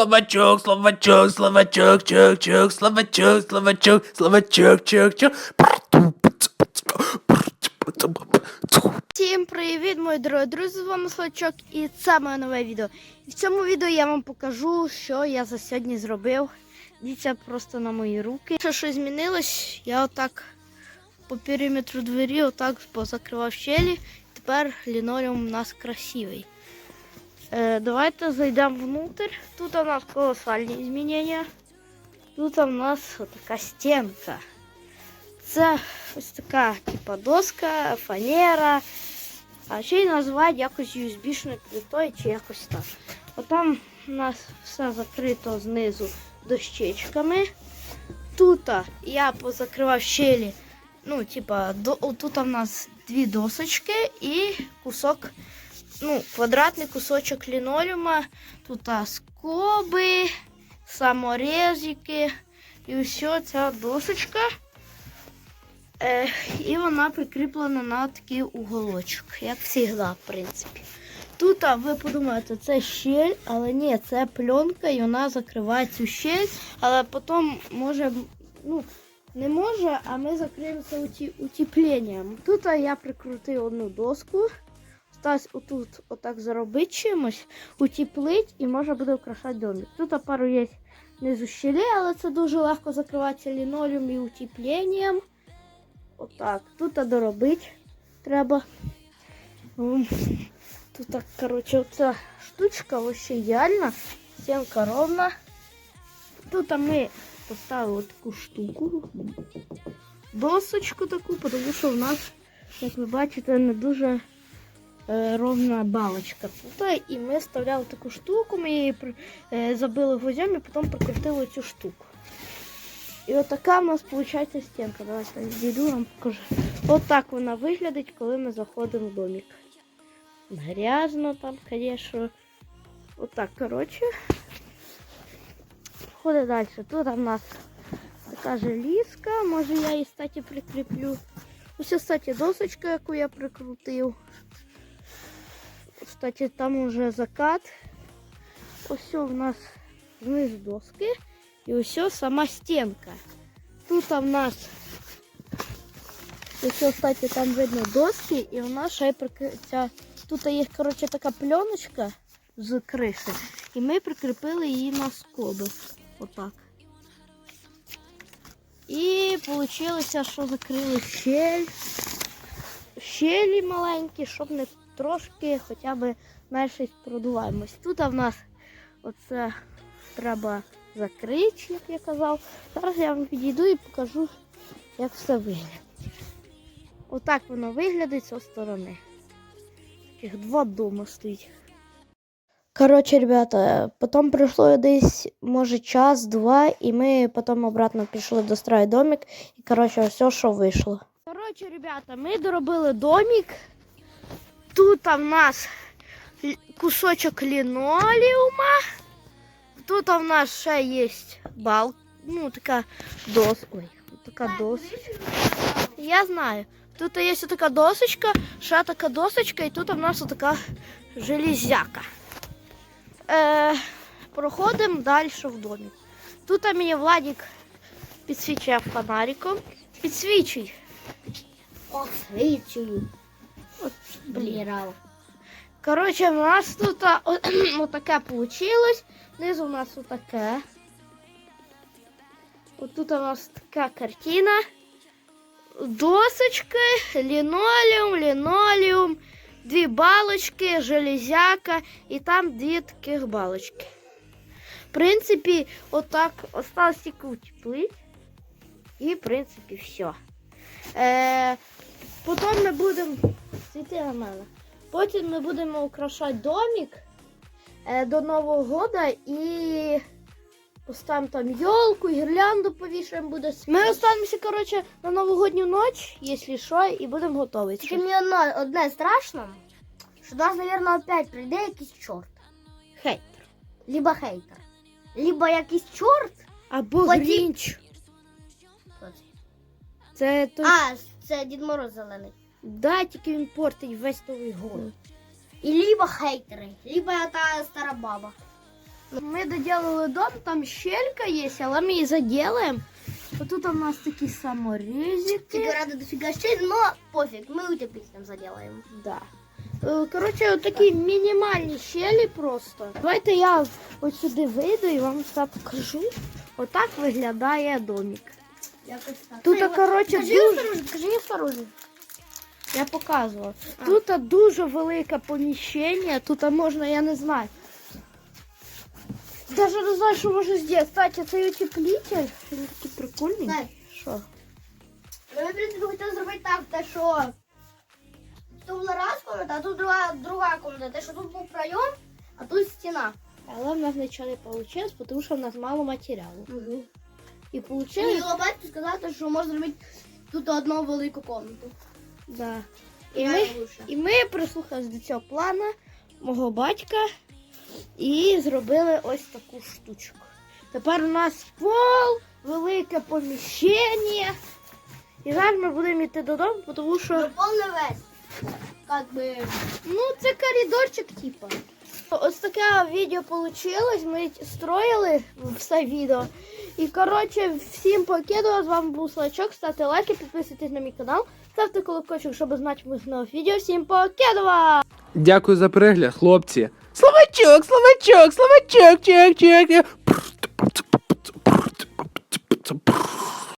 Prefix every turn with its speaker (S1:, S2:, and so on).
S1: словачок, словачок, словачок, чок, чок, словачок, словачок, словачок, чок, чок.
S2: Всім привіт, мої дорогі друзі, з вами Слачок і це моє нове відео. І в цьому відео я вам покажу, що я за сьогодні зробив. Дивіться просто на мої руки. Що щось змінилось, я отак по периметру двері отак позакривав щелі. Тепер лінолеум у нас красивий. Е, давайте зайдемо внутрь. Тут у нас колосальні змінення. Тут у нас така стінка. Це ось така типа доска, фанера. А ще й називають якось USB-шною плитою чи якось так. Отам у нас все закрито знизу дощечками. Тут я позакривав щелі. Ну, типа, до, тут у нас дві досочки і кусок, ну, квадратний кусочок лінолеума. Тут а, скоби, саморезики і все ця досочка. Е, і вона прикріплена на такий уголочок, як завжди, в принципі. Тут а, ви подумаєте, це щель, але ні, це пленка, і вона закриває цю щель, але потім може, ну, не може, а ми закриємо це утепленням. Тут а, я прикрутив одну доску. Стась отут отак заробити чимось, утеплить і може буде украшати домик. Тут пару є внизу щелі, але це дуже легко закривається лінолеум і утепленням. Отак. Тут доробити треба. Тут так, коротше, оця штучка вообще ідеальна. Стінка ровна. Тут ми поставили таку штуку. Досочку таку, тому що в нас, як ви бачите, не дуже ровна балочка. І ми вставляли таку штуку, ми її е, забили гвоздем і потім прикрутили цю штуку. І отака у нас виходить стінка. Давайте дійду вам покажу. Отак вона виглядить, коли ми заходимо в домик. Грязно там, звісно. Отак, коротше. Ходить далі. Тут у нас така желізка. Може я її, кстати, прикріплю. Ось, кстати, досочка, яку я прикрутив. Кстати, там уже закат. Ось у нас знизу доски. І ось сама стінка. Тут в нас ось, кстати, там видно доски, і у нас ще. Тут є, коротше, така пленочка з криші, і ми прикріпили її на скоби. Отак. І вийшло, що закрили щель. Щелі маленькі, щоб не трошки хоча б менше продуваємось. Тут в нас оце треба закрити, як я казав. Зараз я вам підійду і покажу, як все виглядає. Отак воно виглядає з сторони. Таких два дома стоїть. Коротше, ребята, потім пройшло десь, може, час-два, і ми потім обратно пішли до домик. І, коротше, все, що вийшло. Коротше, ребята, ми доробили домик. Тут в нас кусочок лінолеума. Тут у нас ще є бал, ну така дос. Ой, така дос. Я знаю. Тут є така досочка, ще така досочка, і тут у нас така железяка. Е, проходимо далі в домі. Тут мені Владик підсвічує фонариком. Підсвічуй.
S3: Освічую.
S2: От. Коротше, у нас тут отаке получилось. Знизу у нас отаке. От тут у нас така картина. Досочки, лінолеум, лінолеум, дві балочки, железяка і там дві таких балочки. В принципі, отак осталось тільки утеплить. І, в принципі, все. Е, потім ми будемо. Світи на мене. Потім ми будемо украшати домик е, до Нового года і поставимо там елку, гірлянду повішаємо буде. Ми останемося, коротше, на новогодню ніч, якщо що, і будемо готові.
S3: Тільки мені одно, одне страшно, що до нас, мабуть, опять прийде якийсь чорт.
S2: Хейтер.
S3: Либо хейтер. Либо якийсь чорт.
S2: Або Грінч. Це той.
S3: А, це Дід Мороз зелений.
S2: Да, тільки він портить весь новий год.
S3: І либо хейтери, либо та стара баба.
S2: Ми доделали дом, там щелька є, але ми її заділаємо. Тут у нас такі саморізики.
S3: рада дофига щель, но пофиг, мы утеплителем заделаем.
S2: Да. Е, Коротше, такі мінімальні щелі просто. Давайте я ось сюди вийду і вам все покажу. Отак виглядає домик. Тут, коротше, дуже...
S3: кажи осторожно.
S2: Я показувала.
S3: А.
S2: Тут дуже велике поміщення, тут можна, я не знаю. Даже не знаю, що можна зробити. Кстати, цей утеплитель, він такий прикольний. Що?
S3: ну, ми, в принципі, хотіли зробити так, те, що тут була раз комната, а тут друга, друга комната. Те, що тут був пройом, а тут стіна.
S2: Але в нас нічого не вийшло, тому що в нас мало матеріалу.
S3: Угу.
S2: І
S3: І
S2: вийшло,
S3: його батько сказати, що можна зробити тут одну велику комнату.
S2: да. І
S3: І
S2: ми, і ми прислухались до цього плану мого батька і зробили ось таку штучку. Тепер у нас пол, велике поміщення. І зараз ми будемо йти додому, тому що
S3: Ну, повний весь. Как би...
S2: ну, це коридорчик, типа. Ось таке відео вийшло. Ми строїли все відео. І коротше, всім покидаю. З вами був Слачок. Ставте лайки, підписуйтесь на мій канал, ставте колокольчик, щоб знати моїх нових відео. Всім покидова!
S1: Дякую за перегляд, хлопці. Словачок, словачок, словачок, чек, чок.